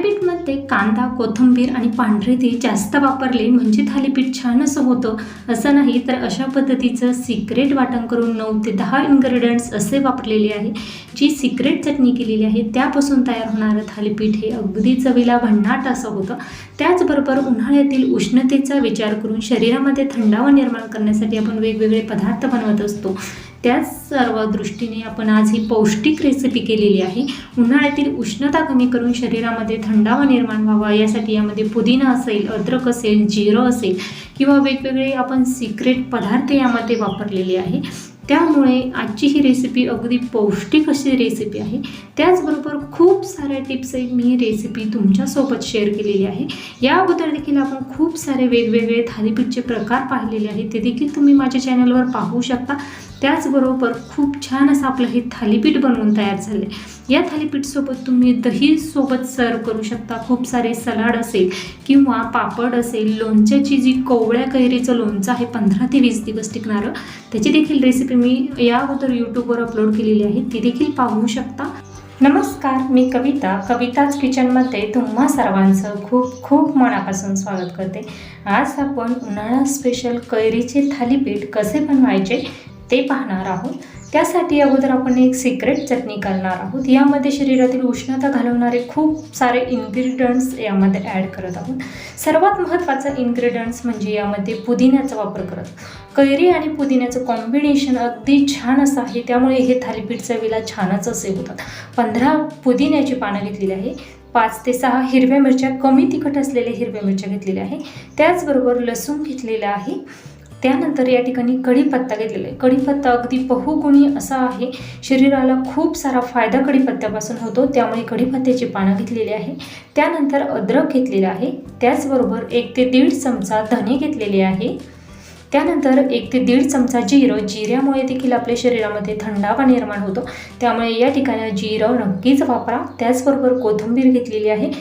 थालीपीठमध्ये कांदा कोथिंबीर आणि पांढरे ती जास्त वापरले म्हणजे थालीपीठ छान असं होतं. असं नाही तर अशा पद्धतीचं सिक्रेट वाटण करून नऊ ते दहा इन्ग्रेडियंट्स असे वापरलेले आहे. जी सिक्रेट चटणी केलेली आहे त्यापासून तयार होणारं थालीपीठ हे अगदी चवीला भन्नाट असं होतं. त्याचबरोबर उन्हाळ्यातील उष्णतेचा विचार करून शरीरामध्ये थंडावा निर्माण करण्यासाठी आपण वेगवेगळे पदार्थ बनवत असतो. त्याच सर्व दृष्टीने आपण आज ही पौष्टिक रेसिपी केलेली आहे. उन्हाळ्यातील उष्णता कमी करून शरीरामध्ये थंडावा निर्माण व्हावा यासाठी यामध्ये पुदिना असेल अद्रक असेल जिरं असेल किंवा वेगवेगळे आपण सिक्रेट पदार्थ यामध्ये वापरलेले आहे. त्यामुळे आजची ही रेसिपी अगदी पौष्टिक अशी रेसिपी आहे. त्याचबरोबर खूप साऱ्या टिप्स मी रेसिपी तुमच्यासोबत शेअर केलेली आहे. या अगोदर देखील आपण खूप सारे वेगवेगळे थालीपीठचे प्रकार पाहिलेले आहेत. ते देखील तुम्ही माझ्या चॅनलवर पाहू शकता. त्याचबरोबर खूप छान असं आपलं हे थालीपीठ बनवून तयार झालं आहे या थालीपीठसोबत तुम्ही दही सोबत सर्व करू शकता. खूप सारे सलाड असेल किंवा पापड असेल लोणच्याची जी कोवळ्या कैरीचं लोणचं आहे पंधरा ते वीस दिवस टिकणारं. त्याची देखील रेसिपी मी या अगोदर यूट्यूबवर अपलोड केलेली आहे. ती देखील पाहू शकता. नमस्कार मी कविता. कविताच किचनमध्ये तुम्हा सर्वांचं खूप खूप मनापासून स्वागत करते. आज आपण उन्हाळा स्पेशल कैरीचे थालीपीठ कसे बनवायचे ते पाहणार आहोत. त्यासाठी अगोदर आपण एक सिक्रेट चटणी करणार आहोत. यामध्ये शरीरातील उष्णता घालवणारे खूप सारे इन्ग्रेडियंट्स यामध्ये ॲड करत आहोत. सर्वात महत्त्वाचं इन्ग्रेडियंट्स म्हणजे यामध्ये पुदिन्याचा वापर करत कैरी आणि पुदिन्याचं कॉम्बिनेशन अगदी छान असं आहे. त्यामुळे हे थालीपीठ चवीला छानच असे होतात. पंधरा पुदिन्याची पानं घेतलेली आहे. पाच ते सहा हिरव्या मिरच्या कमी तिखट असलेल्या हिरव्या मिरच्या घेतलेल्या आहे. त्याचबरोबर लसूण घेतलेलं आहे. त्यानंतर या ठिकाणी कढीपत्ता घेतलेला आहे. कढीपत्ता अगदी बहुगुणी असा आहे. शरीराला खूप सारा फायदा कढीपत्त्यापासून होतो. त्यामुळे कढीपत्त्याची पानं घेतलेली आहे. त्यानंतर अद्रक घेतलेलं आहे. त्याचबरोबर एक ते दीड चमचा धने घेतलेले आहे. त्यानंतर एक ते दीड चमचा जिरं. जिऱ्यामुळे देखील आपल्या शरीरामध्ये थंडावा निर्माण होतो. त्यामुळे या ठिकाणी जिरं नक्कीच वापरा. त्याचबरोबर कोथिंबीर घेतलेली आहे.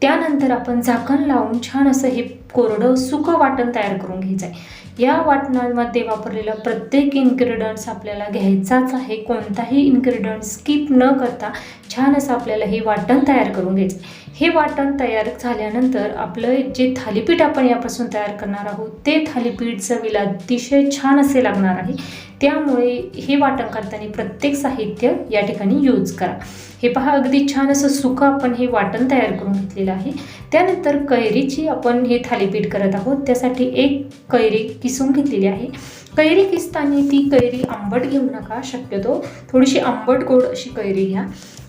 त्यानंतर आपण झाकण लावून छान असं हे कोरडं सुकं वाटण तयार करून घ्यायचं आहे. या वाटणांमध्ये वापरलेला प्रत्येक इन्ग्रेडियंट्स आपल्याला घ्यायचाच आहे. कोणताही इन्ग्रेडियंट स्किप न करता छान असं आपल्याला हे वाटण तयार करून घ्यायचं. हे वाटण तयार झाल्यानंतर आपलं जे थालीपीठ आपण यापासून तयार करणार आहोत ते थालीपीठ चवीला अतिशय छान असे लागणार आहे. त्यामुळे हे वाटण करताना प्रत्येक साहित्य या ठिकाणी यूज करा. हे पहा अगदी छान असं सुकं आपण हे वाटण तयार करून घेतलेलं आहे. त्यानंतर कैरीची आपण हे थालीपीठ करत आहोत. त्यासाठी एक कैरी किसून घेतलेली आहे. कैरी किसताना ती कैरी आंबट घेऊ नका शक्यतो थोडीशी आंबट गोड अशी कैरी घ्या.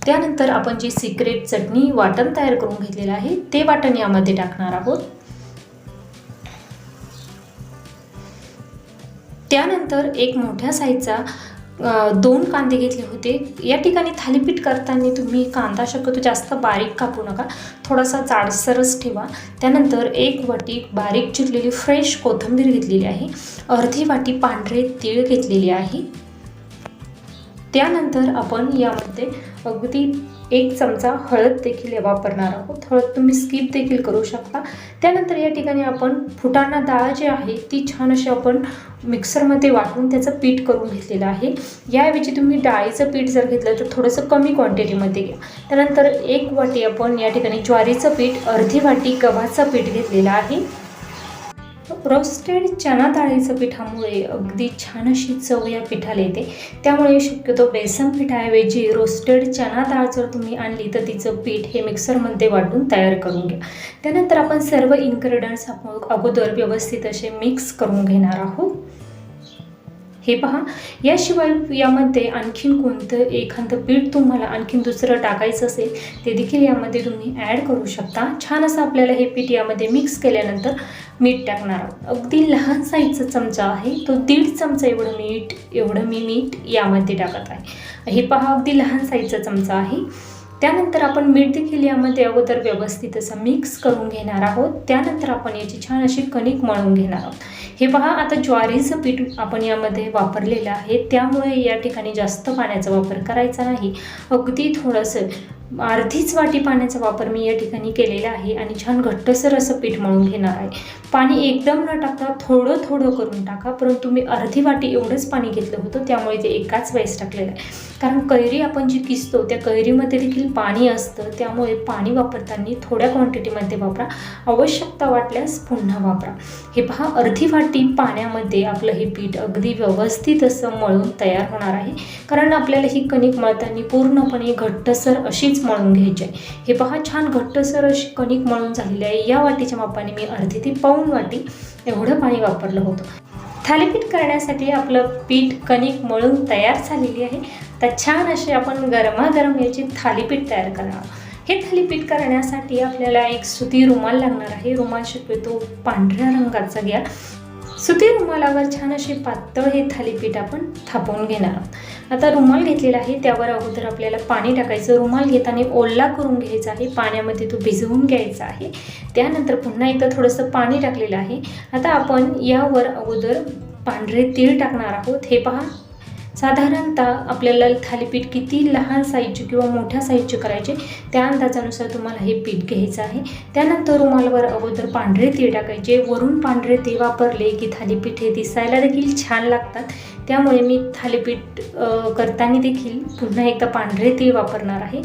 त्यानंतर आपण जी सिक्रेट चटणी वाटण तयार करून घेतलेलं आहे ते वाटण यामध्ये टाकणार आहोत. त्यानंतर एक मोठ्या साईजचा दोन कांदे घेतले होते. या ठिकाणी थालीपीठ करताना तुम्ही कांदा शक्यतो जास्त बारीक कापू नका. थोडासा जाडसरच ठेवा. त्यानंतर एक वाटी बारीक चिरलेली फ्रेश कोथिंबीर घेतलेली आहे. अर्धी वाटी पांढरे तीळ घेतलेली आहे. त्यानंतर आपण यामध्ये अगदी एक चमचा हळद देखील वापरणार आहोत. हळद तुम्ही स्किप देखील करू शकता. त्यानंतर या ठिकाणी आपण फुटाणा डाळ जी आहे ती छान अशी आपण मिक्सरमध्ये वाटून त्याचं पीठ करून घेतलेलं आहे. याऐवजी तुम्ही डाळीचं पीठ जर घेतलं तर थोडंसं कमी क्वांटिटीमध्ये घ्या. त्यानंतर एक वाटी आपण या ठिकाणी ज्वारीचं पीठ अर्धी वाटी गव्हाचं पीठ घेतलेलं आहे. रोस्टेड चना डाळीचं पिठामुळे अगदी छान अशी चव या पिठाला येते. त्यामुळे शक्यतो बेसन पिठाऐवजी रोस्टेड चना डाळ जर तुम्ही आणली तर तिचं पीठ हे मिक्सरमध्ये वाटून तयार करून घ्या. त्यानंतर आपण सर्व इन्ग्रेडियंट्स आपण अगोदर व्यवस्थित असे मिक्स करून घेणार आहोत. हे पहा याशिवाय यामध्ये आणखीन कोणतं एखादं पीठ तुम्हाला आणखीन दुसरं टाकायचं असेल ते देखील यामध्ये तुम्ही ॲड करू शकता. छान असं आपल्याला हे पीठ यामध्ये मिक्स केल्यानंतर मीठ टाकणार आहोत. अगदी लहान साईजचा चमचा आहे. तो दीड चमचा एवढं मीठ एवढं मी मीठ यामध्ये टाकत आहे. हे पहा अगदी लहान साईजचा चमचा आहे. त्यानंतर आपण मीठ देखील यामध्ये अगोदर व्यवस्थित असं मिक्स करून घेणार आहोत. त्यानंतर आपण याची छान अशी कणिक मळून घेणार आहोत. हे पहा आता ज्वारीचं पीठ आपण यामध्ये वापरलेलं आहे. त्यामुळे या ठिकाणी जास्त पाण्याचा वापर करायचा नाही. अगदी थोडंसं अर्धीच वाटी पाण्याचा वापर मी या ठिकाणी केलेला आहे आणि छान घट्टसर असं पीठ मळून घेणार आहे. पाणी एकदम न टाकता थोडं थोडं करून टाका परंतु मी अर्धी वाटी एवढंच पाणी घेतलं होतं त्यामुळे ते एकाच वेळेस टाकलेलं आहे. कारण कैरी आपण जी किसतो त्या कैरीमध्ये देखील पाणी असतं त्यामुळे पाणी वापरताना थोड्या क्वांटिटीमध्ये वापरा. आवश्यकता वाटल्यास पुन्हा वापरा. हे पहा अर्धी वाटी पाण्यामध्ये आपलं हे पीठ अगदी व्यवस्थित असं मळून तयार होणार आहे. कारण आपल्याला ही कणिक मळताना पूर्णपणे घट्टसर अशीच मळून घ्यायची आहे. हे पहा छान घट्टसर अशी कणिक मळून झालेली आहे. या वाटीच्या मापाने मी अर्धी ती पाऊन वाटी एवढं पाणी वापरलं होतं. थालीपीठ करण्यासाठी आपलं पीठ कणिक मळून तयार झालेली आहे. तर छान असे आपण गरमागरम याची थालीपीठ तयार करणार हे थालीपीठ करण्यासाठी आपल्याला एक सुती रुमाल लागणार आहे. रुमाल शक्यतो पांढऱ्या रंगाचा घ्या. सुती रुमालावर छान असे पातळ हे थालीपीठ आपण थापवून घेणार आहोत. आता रुमाल घेतलेला आहे त्यावर अगोदर आपल्याला पाणी टाकायचं. रुमाल घेताना ओला करून घ्यायचा आहे पाण्यामध्ये तो भिजवून घ्यायचा आहे. त्यानंतर पुन्हा एकदा थोडंसं पाणी टाकलेलं आहे. आता आपण यावर अगोदर पांढरे तीळ टाकणार आहोत. हे पहा साधारणतः आपल्याला थालीपीठ किती लहान साईजचे किंवा मोठ्या साईजचे करायचे त्या अंदाजानुसार तुम्हाला हे पीठ घ्यायचं आहे. त्यानंतर रुमालवर अगोदर पांढरे तीळ टाकायचे. वरून पांढरे तीळ वापरले की थालीपीठ हे दिसायला देखील छान लागतात. त्यामुळे मी थालीपीठ करताना देखील पुन्हा एकदा पांढरे तीळ वापरणार आहे.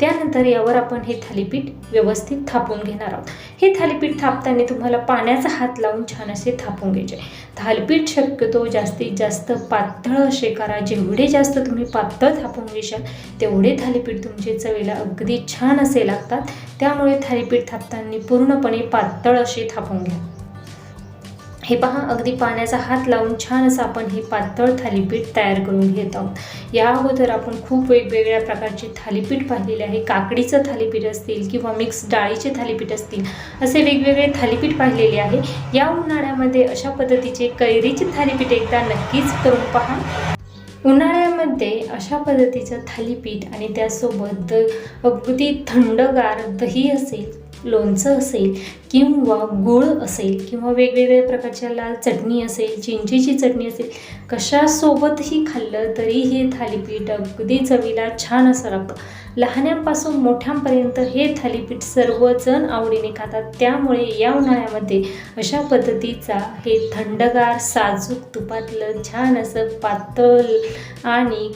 त्यानंतर यावर आपण हे थालीपीठ व्यवस्थित थापून घेणार आहोत. हे थालीपीठ थापताना तुम्हाला पाण्याचा हात लावून छान असे थापून घ्यायचे. थालीपीठ शक्यतो जास्तीत जास्त पातळ असे करा. जेवढे जास्त तुम्ही पातळ थापून घेशाल तेवढे थालीपीठ तुमचे चवीला अगदी छान असे लागतात. त्यामुळे थालीपीठ थापताना पूर्णपणे पातळ असे थापून घ्या. हे पहा अगदी पाण्याचा हात लावून छान असं आपण हे पातळ थालीपीठ तयार करून घेत आहोत. या अगोदर आपण खूप वेगवेगळ्या प्रकारचे थालीपीठ पाहिलेले आहे. काकडीचं थालीपीठ असतील किंवा मिक्स डाळीचे थालीपीठ असतील असे वेगवेगळे थालीपीठ पाहिलेले आहे. या उन्हाळ्यामध्ये अशा पद्धतीचे कैरीचे थालीपीठ एकदा नक्कीच करून पहा. उन्हाळ्यामध्ये अशा पद्धतीचं थालीपीठ आणि त्यासोबत अगदी थंडगार दही असेल लोणचं असेल किंवा गूळ असेल किंवा वेगवेगळ्या प्रकारच्या लाल चटणी असेल चिंचेची चटणी असेल कशासोबतही खाल्लं तरी हे थालीपीठ अगदी चवीला छान असं लागतं. लहान्यांपासून मोठ्यांपर्यंत हे थालीपीठ सर्वजण आवडीने खातात. त्यामुळे या उन्हाळ्यामध्ये अशा पद्धतीचा हे थंडगार साजूक तुपातलं छान असं पातळ आणि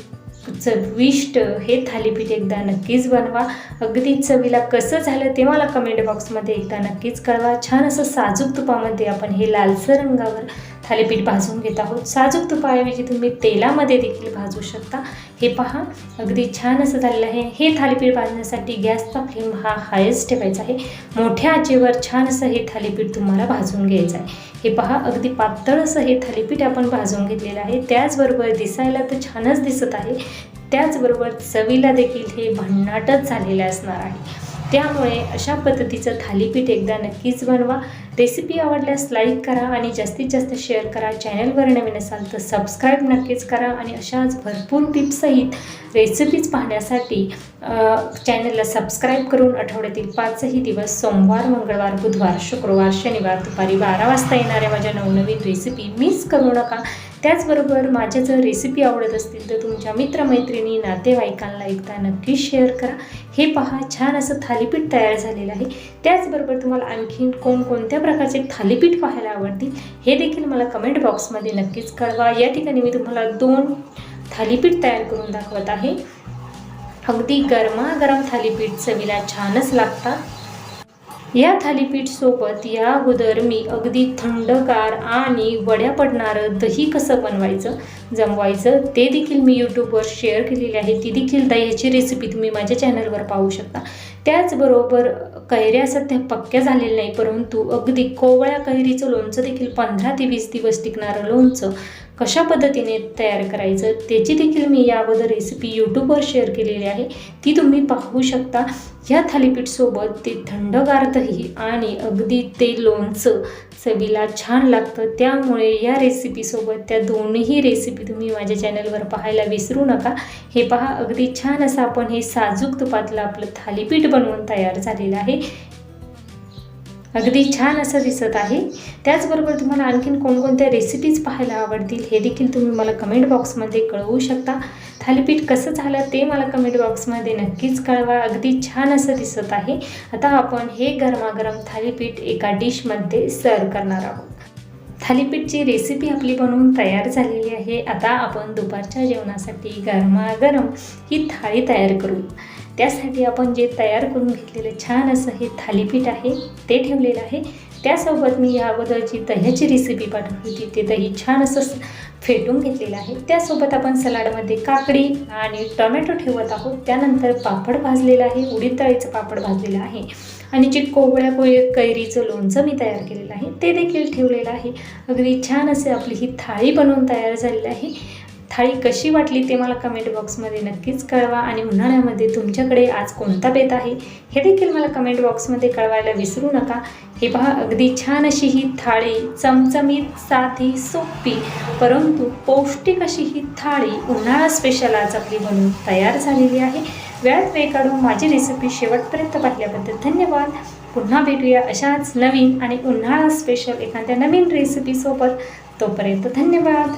चविष्ट हे थालीपीठ एकदा नक्कीच बनवा. अगदी चवीला कसं झालं ते मला कमेंट बॉक्समध्ये एकदा नक्कीच कळवा. छान असं साजूक तुपामध्ये आपण हे लालसर रंगावर थालीपीठ भाजून घेत आहोत. साजूक तुपाऐवजी तुम्ही तेलामध्ये देखील भाजू शकता. हे पहा अगदी छान असं झालेलं आहे. हे थालीपीठ भाजण्यासाठी गॅसचा फ्लेम हा हायच ठेवायचा आहे. मोठ्या आचेवर छान असं हे थालीपीठ तुम्हाला भाजून घ्यायचं आहे. हे पहा अगदी पातळ असं हे थालीपीठ आपण भाजून घेतलेलं आहे. त्याचबरोबर दिसायला तर छानच दिसत आहे. त्याचबरोबर चवीला देखील हे भन्नाटच झालेलं असणार आहे. त्यामुळे अशा पद्धतीचं थालीपीठ एकदा नक्कीच बनवा. रेसिपी आवडल्यास लाईक करा आणि जास्तीत जास्त शेअर करा. चॅनलवर नवीन असाल तर सबस्क्राईब नक्कीच करा आणि अशाच भरपूर टिप्ससहित रेसिपीज पाहण्यासाठी चॅनलला सबस्क्राईब करून आठवड्यातील पाचही दिवस सोमवार मंगळवार बुधवार शुक्रवार शनिवार दुपारी बारा वाजता येणाऱ्या माझ्या नवनवीन रेसिपी मिस करू नका. त्याचबरोबर माझ्या जर रेसिपी आवडत असतील तर तुमच्या मित्रमैत्रिणी नातेवाईकांना एकदा नक्की शेअर करा. हे पहा छान असं थालीपीठ तयार झालेलं आहे. त्याचबरोबर तुम्हाला आणखी कोणकोणत्या प्रकारचे थालीपीठ पाहायला आवडतील हे देखील मला कमेंट बॉक्समध्ये नक्कीच कळवा. या ठिकाणी मी तुम्हाला दोन थालीपीठ तयार करून दाखवत आहे. अगदी गरमागरम थालीपीठ चवीला छानच लागतात. या थालीपीठसोबत या अगोदर मी अगदी थंडगार आणि वड्या पडणारं दही कसं बनवायचं जमवायचं ते देखील मी यूट्यूबवर शेअर केलेली आहे. ती देखील दह्याची रेसिपी तुम्ही माझ्या चॅनलवर पाहू शकता. त्याचबरोबर कैऱ्या सध्या पक्क्या झालेल्या नाही परंतु अगदी कोवळ्या कैरीचं लोणचं देखील पंधरा ते वीस दिवस टिकणारं लोणचं कशा पद्धतीने तयार करायचं त्याची देखील मी या अगोदर रेसिपी यूट्यूबवर शेअर केलेली आहे. ती तुम्ही पाहू शकता. ह्या थालीपीठसोबत ते थंडगार दही आणि अगदी ते लोणचं चवीला छान लागतं. त्यामुळे या रेसिपीसोबत त्या दोन्ही रेसिपी तुम्ही माझ्या चॅनलवर पाहायला विसरू नका. हे पहा अगदी छान असं आपण हे साजूक तुपातलं आपलं थालीपीठ बनवून तयार झालेलं आहे. अगदी छान असं दिसत आहे. त्याचबरोबर तुम्हाला आणखीन कोणकोणत्या रेसिपीज पाहायला आवडतील हे देखील तुम्ही मला कमेंट बॉक्समध्ये कळवू शकता. थालीपीठ कसं झालं ते मला कमेंट बॉक्समध्ये नक्कीच कळवा. अगदी छान असं दिसत आहे. आता आपण हे गरमागरम थालीपीठ एका डिशमध्ये सर्व करणार आहोत. थालीपीठची रेसिपी आपली बनवून तयार झालेली आहे. आता आपण दुपारच्या जेवणासाठी गरमागरम ही थाळी तयार करू. त्यासाठी आपण जे तयार करून घेतलेलं छान असं हे थालीपीठ आहे ते ठेवलेलं आहे. त्यासोबत मी या अगोदर जी दह्याची रेसिपी पाठवली होती ते दही छान असं फेटून घेतलेलं आहे. त्यासोबत आपण सलाडमध्ये काकडी आणि टोमॅटो ठेवत आहोत. त्यानंतर पापड भाजलेलं आहे उडीद डाळीचं पापड भाजलेलं आहे. आणि जे कोवळ्या कोय कैरीचं लोणचं मी तयार केलेलं आहे ते देखील ठेवलेलं आहे. अगदी छान असे आपली ही थाळी बनवून तयार झालेली आहे. थाळी कशी वाटली ते मला कमेंट बॉक्समध्ये नक्कीच कळवा आणि उन्हाळ्यामध्ये तुमच्याकडे आज कोणता बेत आहे हे देखील मला कमेंट बॉक्समध्ये कळवायला विसरू नका. हे पहा अगदी छान अशी ही थाळी चमचमीत साधी सोपी परंतु पौष्टिक अशी ही थाळी उन्हाळा स्पेशल आज आपली बनवून तयार झालेली आहे. वेळात वेळ काढून माझी रेसिपी शेवटपर्यंत पाहिल्याबद्दल धन्यवाद. पुन्हा भेटूया अशाच नवीन आणि उन्हाळा स्पेशल एखाद्या नवीन रेसिपीसोबत तोपर्यंत धन्यवाद.